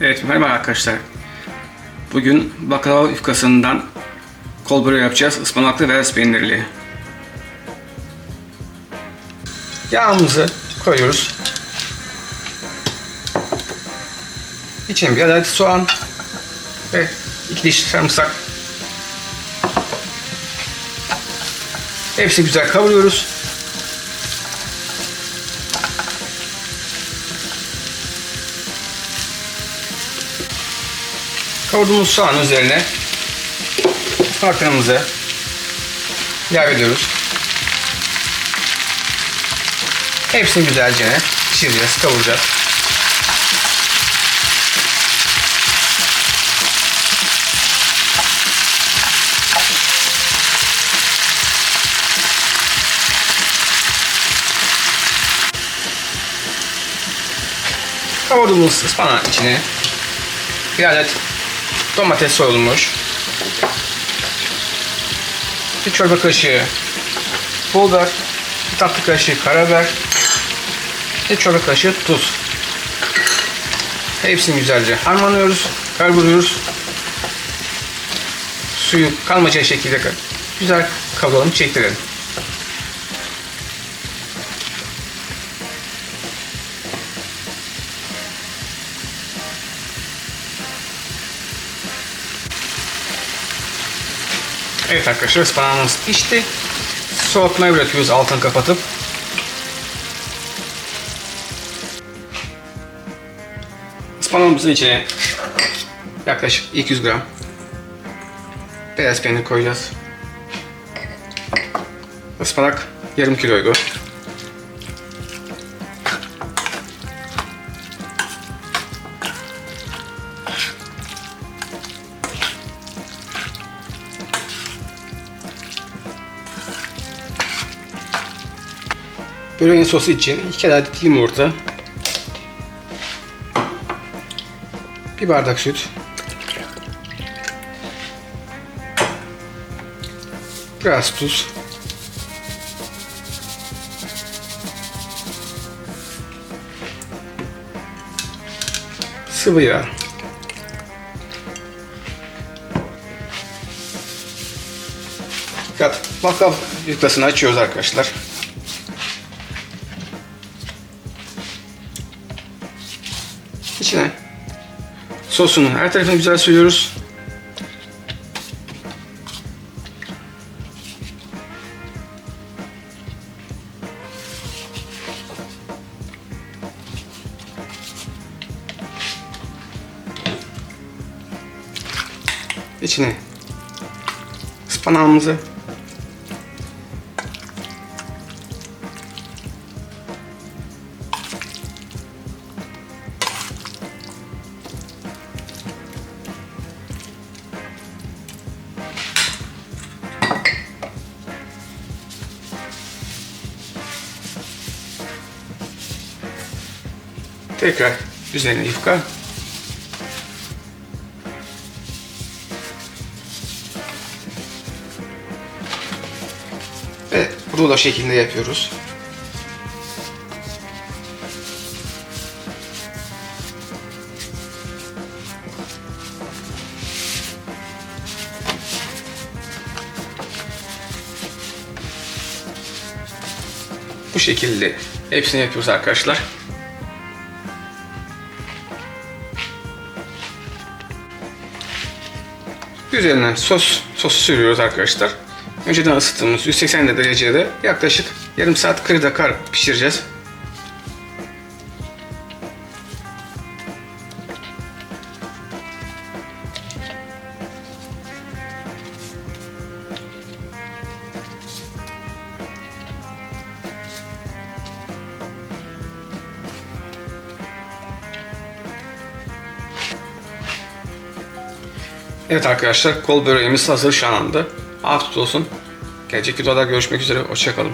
Evet merhaba arkadaşlar. Bugün baklava yufkasından kol yapacağız. Ispanaklı ve peynirli. Yağımızı koyuyoruz. İçine bir adet soğan ve iki diş sarımsak. Hepsini güzel kavuruyoruz. Kavurduğumuz soğanın üzerine ıspanaklarımızı ilave ediyoruz. Hepsini güzelce pişireceğiz, kavuracağız. Kavurduğumuz ıspanağın içine bir adet domates soyulmuş, bir çorba kaşığı pul biber, bir tatlı kaşığı karabiber, bir çorba kaşığı tuz. Hepsini güzelce harmanlıyoruz, kavuruyoruz. Suyu kalmayacak şekilde güzel kavuralım, çektirelim. Evet arkadaşlar ıspanağımız pişti. Soğutmaya bırakıyoruz altını kapatıp. Ispanağımızın içine yaklaşık 200 gram beyaz peynir koyacağız. Ispanak yarım kiloydu. Böreğin sosu için 2 adet yumurta, bir bardak süt, biraz tuz, sıvı yağ, Dikkat, baklava yufkasını açıyoruz arkadaşlar. İçine sosunu. Her tarafını güzel sürüyoruz. İçine. Ispanağımızı Tekrar üzerine yufka. Ve rulo şeklinde yapıyoruz. Bu şekilde hepsini yapıyoruz arkadaşlar. Üzerinden sos, sos sürüyoruz arkadaşlar. Önceden ısıttığımız 180 derecede yaklaşık yarım saat 40 dakika pişireceğiz. Evet arkadaşlar kol böreğimiz hazır şu anda. Afiyet olsun. Gelecek videoda görüşmek üzere. Hoşçakalın.